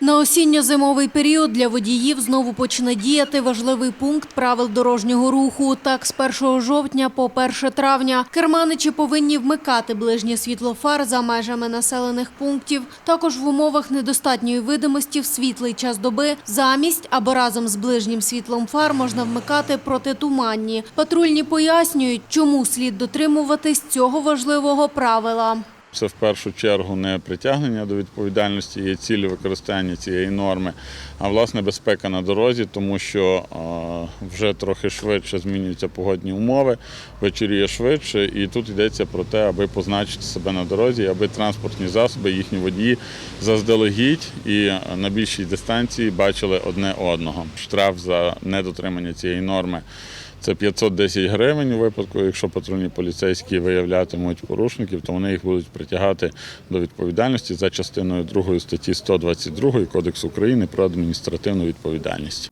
На осінньо-зимовий період для водіїв знову почне діяти важливий пункт правил дорожнього руху. Так, з 1 жовтня по 1 травня керманичі повинні вмикати ближнє світло фар за межами населених пунктів. Також в умовах недостатньої видимості в світлий час доби замість або разом з ближнім світлом фар можна вмикати протитуманні. Патрульні пояснюють, чому слід дотримуватись цього важливого правила. Це в першу чергу не притягнення до відповідальності є цілі використання цієї норми, а власне безпека на дорозі, тому що вже трохи швидше змінюються погодні умови, вечоріє швидше, і тут йдеться про те, аби позначити себе на дорозі, аби транспортні засоби, їхні водії заздалегідь і на більшій дистанції бачили одне одного. Штраф за недотримання цієї норми. Це 510 гривень у випадку, якщо патрульні поліцейські виявлятимуть порушників, то вони їх будуть притягати до відповідальності за частиною 2 статті 122 Кодексу України про адміністративну відповідальність.